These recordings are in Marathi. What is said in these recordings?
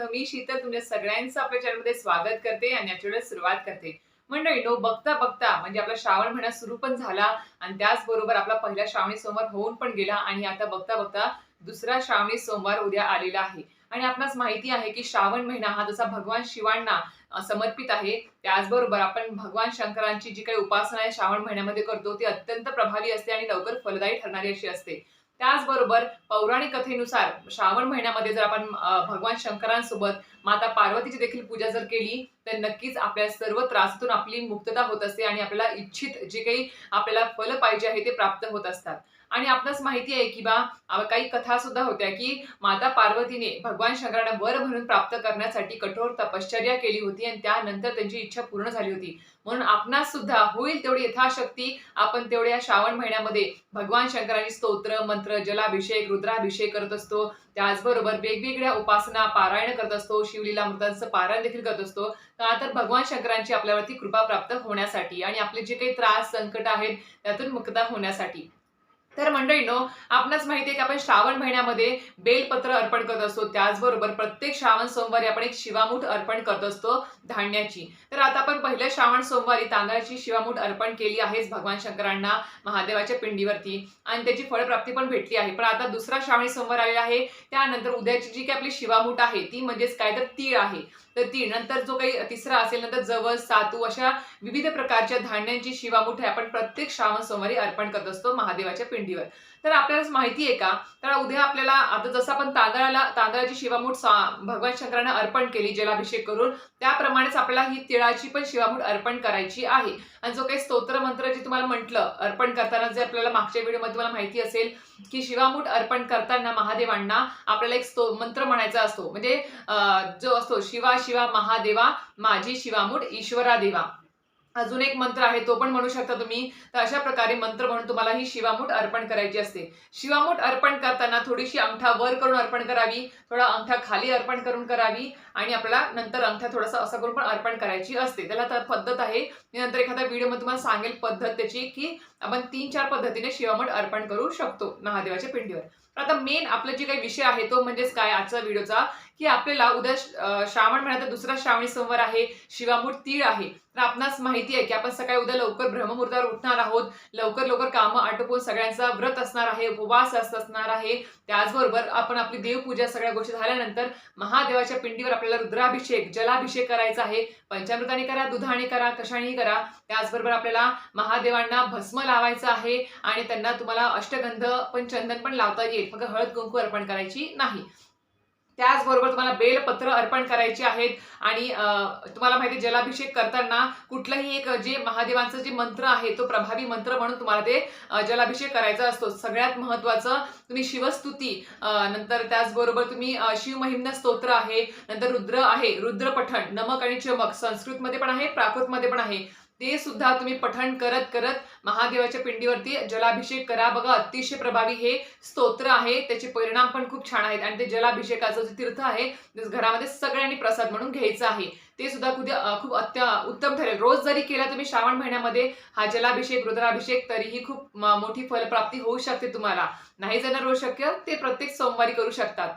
अर्थ मी शीतल तुमच्या सगळ्यांचं आपल्या चॅनलमध्ये स्वागत करते आणि याच्या सुरुवात करते. मंडळी नो बघता बघता म्हणजे आपला श्रावण महिना सुरू पण झाला आणि त्याचबरोबर आपला पहिला श्रावणी सोमवार होऊन पण गेला आणि आता बघता बघता दुसरा श्रावणी सोमवार उद्या आलेला आहे. आणि आपणास माहिती आहे की श्रावण महिना हा जसा भगवान शिवांना समर्पित आहे त्याचबरोबर आपण भगवान शंकरांची जी काही उपासना आहे श्रावण महिन्यामध्ये करतो ती अत्यंत प्रभावी असते आणि लवकर फलदायी ठरणारी अशी असते. त्याचबरोबर पौराणिक कथेनुसार श्रावण महिन्यामध्ये जर आपण भगवान शंकरांसोबत माता पार्वतीची देखील पूजा जर केली तर नक्कीच आपल्या सर्व त्रासातून आपली मुक्तता होत असते आणि आपल्याला इच्छित जे काही आपल्याला फल पाहिजे आहे ते प्राप्त होत असतात. आणि आपणास माहिती आहे की बा काही कथा सुद्धा होत्या की माता पार्वतीने भगवान शंकरांना वर म्हणून प्राप्त करण्यासाठी कठोर तपश्चर्या केली होती आणि त्यानंतर त्यांची इच्छा पूर्ण झाली होती. म्हणून आपणास सुद्धा होईल तेवढी यथाशक्ती. आपण तेवढ्या श्रावण महिन्यामध्ये भगवान शंकरांची स्तोत्र मंत्र जलाभिषेक रुद्राभिषेक करत असतो. त्याचबरोबर वेगवेगळ्या उपासना पारायण करत असतो. शिवलीला मृतांचं पारायण देखील करत असतो. का तर भगवान शंकरांची आपल्यावरती कृपा प्राप्त होण्यासाठी आणि आपले जे काही त्रास संकट आहेत त्यातून मुक्तता होण्यासाठी. तर मंडळीनो आपणास माहिती आहे की आपण श्रावण महिन्यामध्ये बेलपत्र अर्पण करत असतो. त्याचबरोबर प्रत्येक श्रावण सोमवारी आपण एक शिवामूठ अर्पण करत असतो धान्याची. तर आता आपण पहिल्या श्रावण सोमवारी तांदळाची शिवामूठ अर्पण केली आहेच भगवान शंकरांना महादेवाच्या पिंडीवरती. आणि त्याची फळप्राप्ती पण भेटली आहे. पण आता दुसरा श्रावणी सोमवार आलेला आहे. त्यानंतर उद्याची जी काही आपली शिवामूठ आहे ती म्हणजेच काय तर तीळ आहे. तर तीळ नंतर जो काही तिसरा असेल नंतर जवस सातू अशा विविध प्रकारच्या धान्यांची शिवामुठे आपण प्रत्येक श्रावण सोमवारी अर्पण करत असतो महादेवाच्या पिंडीवर. तर आपल्याला माहिती आहे का? तर उद्या आपल्याला आता जसं आपण तांदळाला तांदळाची शिवामूठ भगवान शंकरानं अर्पण केली जलाभिषेक करून त्याप्रमाणेच आपल्याला ही तिळाची पण शिवामूठ अर्पण करायची आहे. आणि जो काही स्तोत्र मंत्र जे तुम्हाला म्हटलं अर्पण करताना जे आपल्याला मागच्या व्हिडिओमध्ये तुम्हाला माहिती असेल की शिवामूठ अर्पण करताना महादेवांना आपल्याला एक स्तो मंत्र म्हणायचा असतो. म्हणजे जो असतो शिवा शिवा महादेवा माझी शिवामूठ ईश्वरा देवा अजून एक मंत्र आहे तो पण म्हणू शकता तुम्ही. तर अशा प्रकारे मंत्र म्हणून तुम्हाला ही शिवामूठ अर्पण करायची असते. शिवामूठ अर्पण करताना थोडीशी अंगठा वर करून अर्पण करावी थोडा अंगठा खाली अर्पण करून करावी आणि आपला नंतर अंगठा थोडासा असं करून पण अर्पण करायची असते. त्याला तर पद्धत आहे. मी नंतर एखाद्या व्हिडिओमध्ये तुम्हाला सांगेल पद्धत त्याची की आपण तीन चार पद्धतीने शिवामूठ अर्पण करू शकतो महादेवाच्या पिंडीवर. आता मेन आपला जे काही विषय आहे तो म्हणजेच काय आजचा व्हिडिओचा? की आपल्याला उद्या श्रावण महिन्यात दुसरा श्रावणी सोमवार आहे शिवामूठ तीळ आहे. तर आपणास माहिती आहे की आपण सकाळी उद्या लवकर ब्रह्ममुहूर्तावर उठणार आहोत. लवकर लवकर कामं आटोपून सगळ्यांचा व्रत असणार आहे उपवास असणार आहे. त्याचबरोबर आपण आपली देवपूजा सगळ्या गोष्टी झाल्यानंतर महादेवाच्या पिंडीवर आपल्याला रुद्राभिषेक जलाभिषेक करायचा आहे. पंचामृताने करा दुधाने करा कशानेही करा. त्याचबरोबर आपल्याला महादेवांना भस्म लावायचं आहे आणि त्यांना तुम्हाला अष्टगंध पण चंदन पण लावता येईल. फक्त हळद कुंकू अर्पण करायची नाही. त्याचबरोबर तुम्हाला बेलपत्र अर्पण करायची आहेत. आणि तुम्हाला माहिती आहे, जलाभिषेक करताना कुठलंही एक जे महादेवांचं जे मंत्र आहे तो प्रभावी मंत्र म्हणून तुम्हाला ते जलाभिषेक करायचा असतो. सगळ्यात महत्वाचं तुम्ही शिवस्तुती नंतर त्याचबरोबर तुम्ही शिवमहिम्न स्तोत्र आहे नंतर रुद्र आहे रुद्रपठण नमक आणि चमक संस्कृतमध्ये पण आहे प्राकृतमध्ये पण आहे. ते सुद्धा तुम्ही पठण करत करत महादेवाच्या पिंडीवरती जलाभिषेक करा. बघा अतिशय प्रभावी हे स्तोत्र आहे. त्याचे परिणाम पण खूप छान आहेत. आणि ते जलाभिषेकाचं जे तीर्थ आहे ते घरामध्ये सगळ्यांनी प्रसाद म्हणून घ्यायचं आहे. ते सुद्धा खुद खूप अत्य उत्तम ठरेल. रोज जरी केला तुम्ही श्रावण महिन्यामध्ये हा जलाभिषेक रुद्राभिषेक तरीही खूप मोठी फलप्राप्ती होऊ शकते तुम्हाला. नाही जण रोज शक्य ते प्रत्येक सोमवारी करू शकतात.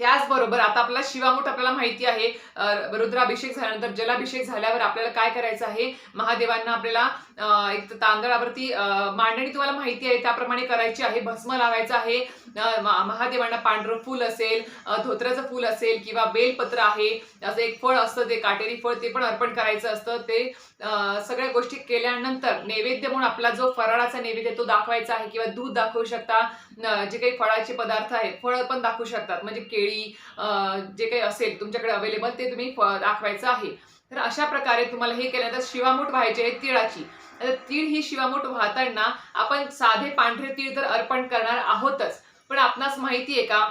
त्याचबरोबर आता आपला शिवामूठ आपल्याला माहिती आहे रुद्राभिषेक झाल्यानंतर जलाभिषेक झाल्यावर आपल्याला काय करायचं आहे? महादेवांना आपल्याला एक तर तांदळावरती मांडणी तुम्हाला माहिती आहे त्याप्रमाणे करायची आहे भस्म लावायचं आहे. महादेवांना पांढरं फूल असेल धोत्र्याचं धोत्राचं फूल असेल किंवा बेलपत्र आहे असं एक फळ असतं ते काटेरी फळ ते पण अर्पण करायचं असतं. ते सगळ्या गोष्टी केल्यानंतर नैवेद्य म्हणून आपला जो फराळाचा नैवेद्य तो दाखवायचा आहे किंवा दूध दाखवू शकता. जे काही फळाचे पदार्थ आहेत फळं पण दाखवू शकतात. म्हणजे केळी जे काही असेल तुमच्याकडे अवेलेबल ते तुम्ही फ- दाखवायचं आहे. तर अशा प्रकारे तुम्हाला हे केल्यानंतर शिवामूठ व्हायची आहे तिळाची. आता तीळ ही शिवामूठ वाहताना आपण साधे पांढरे तीळ तर अर्पण करणार आहोतच. पण आपणास माहिती आहे का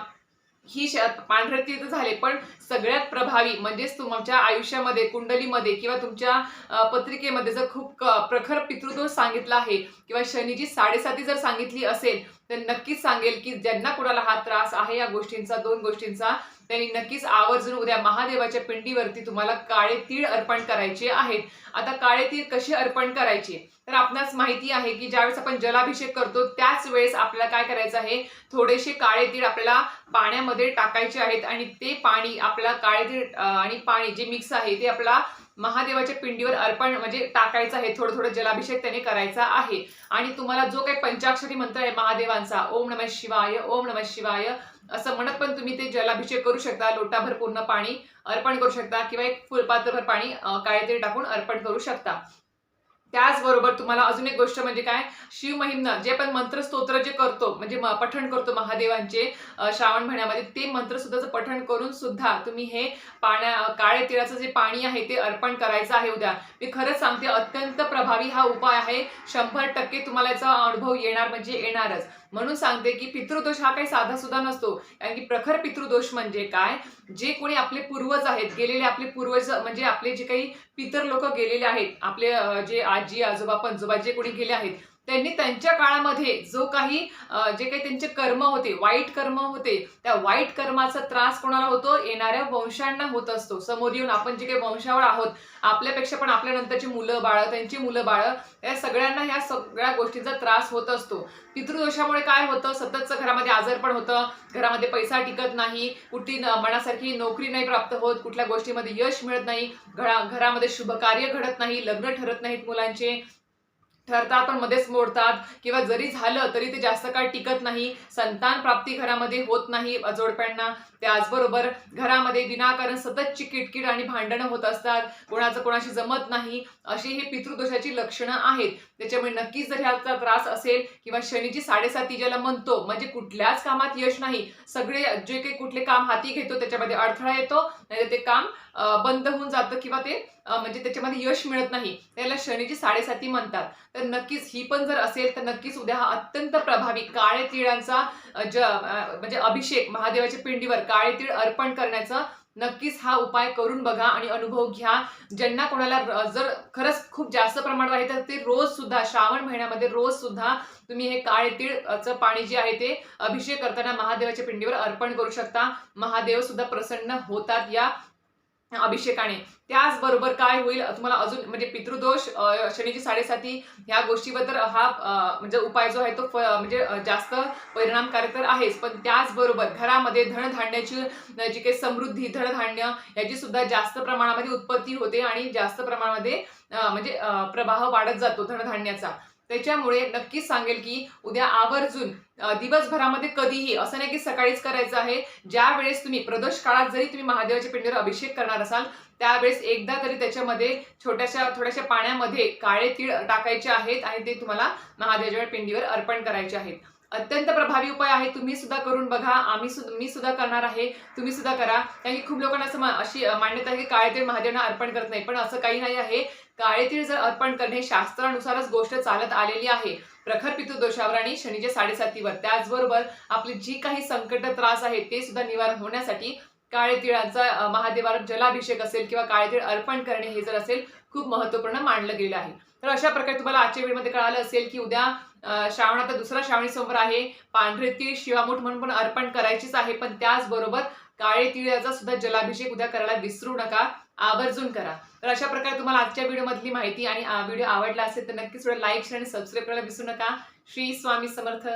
ही श- पांढरे तीळ तर झाले पण सगळ्यात प्रभावी म्हणजेच तुमच्या आयुष्यामध्ये कुंडलीमध्ये किंवा तुमच्या पत्रिकेमध्ये जर खूप प्रखर पितृदोष सांगितला आहे किंवा शनीची साडेसाती जर सांगितली असेल तर नक्कीच सांगेल की ज्यांना कुणाला हा त्रास आहे या गोष्टींचा दोन गोष्टींचा त्यांनी नक्कीच आवर्जून उद्या महादेवाच्या पिंडीवरती तुम्हाला काळे तीळ अर्पण करायचे आहेत. आता काळे तीळ कसे अर्पण करायचे? तर आपणास माहिती आहे की ज्यावेळेस आपण जलाभिषेक करतो त्याच वेळेस आपल्याला काय करायचं आहे? थोडेसे काळे तीळ आपल्याला पाण्यामध्ये टाकायचे आहेत आणि ते पाणी आपल्याला काळे तीळ आणि पाणी जे मिक्स आहे ते आपला महादेवाच्या पिंडीवर अर्पण म्हणजे टाकायचं आहे. थोडं थोडं जलाभिषेक त्याने करायचा आहे. आणि तुम्हाला जो काही पंचाक्षरी मंत्र आहे महादेवांचा ओम नमः शिवाय ओम नमः शिवाय असं म्हणत पण तुम्ही ते जलाभिषेक करू शकता लोटाभर पूर्ण पाणी अर्पण करू शकता किंवा एक फुलपात्रभर पाणी काळेतरी टाकून अर्पण करू शकता. त्याचबरोबर तुम्हाला अजून एक गोष्ट म्हणजे काय? शिवमहिमनं जे आपण मंत्र स्तोत्र जे करतो म्हणजे पठण करतो महादेवांचे श्रावण महिन्यामध्ये ते मंत्रसुद्धाचं पठण करून सुद्धा तुम्ही हे पाण्या काळे तिळाचं जे पाणी आहे ते अर्पण करायचं आहे उद्या. मी खरंच सांगते अत्यंत प्रभावी हा उपाय आहे. शंभर टक्के तुम्हाला याचा अनुभव येणार म्हणजे येणारच. म्हणून सांगते की पितृदोष हा काही साधा सुद्धा नसतो. कारण की प्रखर पितृदोष म्हणजे काय? जे कोणी आपले पूर्वज आहेत गेलेले आपले पूर्वज म्हणजे आपले जे काही पितर लोक गेलेले आहेत आपले जे आजी आजोबा पंजोबा जे कोणी गेले आहेत? त्यांनी त्यांच्या काळामध्ये जो काही जे काही त्यांचे कर्म होते वाईट कर्म होते त्या वाईट कर्माचा त्रास कोणाला होतो? येणाऱ्या वंशांना होत असतो. समोर येऊन आपण जे काही वंशावळ आहोत आपल्यापेक्षा पण आपल्या नंतरची मुलं बाळ त्यांची मुलं बाळ या सगळ्यांना ह्या सगळ्या गोष्टींचा त्रास होत असतो. पितृदोषामुळे काय होतं? सततचं घरामध्ये आजार पण होतं. घरामध्ये पैसा टिकत नाही. कुठली मनासारखी नोकरी नाही प्राप्त होत. कुठल्या गोष्टीमध्ये यश मिळत नाही. घरा घरामध्ये शुभ कार्य घडत नाही. लग्न ठरत नाहीत मुलांचे. ठरतात पण मध्येच मोडतात. किंवा जरी झालं तरी ते जास्त काळ टिकत नाही. संतान प्राप्ती घरामध्ये होत नाही जोडप्यांना. त्याचबरोबर घरामध्ये विनाकारण सततची किटकिट आणि भांडणं होत असतात. कोणाचं कोणाशी जमत नाही. अशी ही पितृदोषाची लक्षणं आहेत. त्याच्यामुळे नक्कीच जर ह्याचा त्रास असेल किंवा शनीची साडेसाती ज्याला म्हणतो म्हणजे कुठल्याच कामात यश नाही. सगळे जे काही कुठले काम हाती घेतो त्याच्यामध्ये अडथळा येतो. नाही ते काम बंद होऊन जातं किंवा ते म्हणजे त्याच्यामध्ये यश मिळत नाही. त्याला शनीची साडेसाती म्हणतात. तर नक्कीच ही पण जर असेल तर नक्कीच उद्या हा अत्यंत प्रभावी काळे तिळांचा ज म्हणजे अभिषेक महादेवाच्या पिंडीवर काळे तीळ अर्पण करण्याचा नक्कीच हा उपाय करून बघा आणि अनुभव घ्या. ज्यांना कोणाला जर खरंच खूप जास्त प्रमाणात आहे तर ते रोज सुद्धा श्रावण महिन्यामध्ये रोज सुद्धा तुम्ही हे काळे तीळचं पाणी जे आहे ते अभिषेक करताना महादेवाच्या पिंडीवर अर्पण करू शकता. महादेव सुद्धा प्रसन्न होतात या अभिषेकाने त्याचबरोबर काय होईल तुम्हाला अजून म्हणजे पितृदोष शनीची साडेसाती ह्या गोष्टीबद्दल हा म्हणजे उपाय जो आहे तो म्हणजे जास्त परिणामकारक तर आहेच. पण त्याचबरोबर घरामध्ये धनधान्याची जी काही समृद्धी धनधान्य याची सुद्धा जास्त प्रमाणामध्ये उत्पत्ती होते आणि जास्त प्रमाणामध्ये म्हणजे प्रवाह वाढत जातो धनधान्याचा. त्याच्यामुळे नक्कीच सांगेल की उद्या आवर्जून दिवसभरामध्ये कधीही असं नाही की सकाळीच करायचं आहे. ज्या वेळेस तुम्ही प्रदोष काळात जरी तुम्ही महादेवाच्या पिंडीवर अभिषेक करणार असाल त्यावेळेस एकदा तरी त्याच्यामध्ये छोट्याशा थोड्याशा पाण्यामध्ये काळे तीळ टाकायचे आहेत आणि ते तुम्हाला महादेवाच्या पिंडीवर अर्पण करायचे आहेत. अत्यंत प्रभावी उपाय आहे. तुम्ही सुद्धा करून बघा. आम्ही सुद्धा मी सुद्धा करणार आहे. तुम्ही सुद्धा करा. कारण की खूप लोकांना असं अशी मान्यता आहे की काळे तीळ महादेवांना अर्पण करत नाही. पण असं काही नाही आहे. काळे तीळ जर अर्पण करणे हे शास्त्रानुसारच गोष्ट चालत आलेली आहे. प्रखर पितृदोषावर आणि शनीच्या साडेसातीवर. त्याचबरोबर आपली जी काही संकट त्रास आहेत ते सुद्धा निवारण होण्यासाठी काळे तिळाचा महादेवावर जलाभिषेक असेल किंवा काळे तीळ अर्पण करणे हे जर असेल खूप महत्त्वपूर्ण मानलं गेलं आहे. तर अशा प्रकारे तुम्हाला आजच्या व्हिडिओमध्ये कळालं असेल की उद्या श्रावणाचा दुसरा श्रावणी सोमवार आहे. पांढरे तीळ शिवामूठ म्हणून पण अर्पण करायचीच आहे पण त्याचबरोबर काळे तिळाचा सुद्धा जलाभिषेक उद्या करायला विसरू नका. आवर्जून करा. तर अशा प्रकारे तुम्हाला आजच्या व्हिडिओमधली माहिती आणि व्हिडिओ आवडला असेल तर नक्कीच लाईक शेअर आणि सबस्क्राईब करायला विसरू नका. श्री स्वामी समर्थ.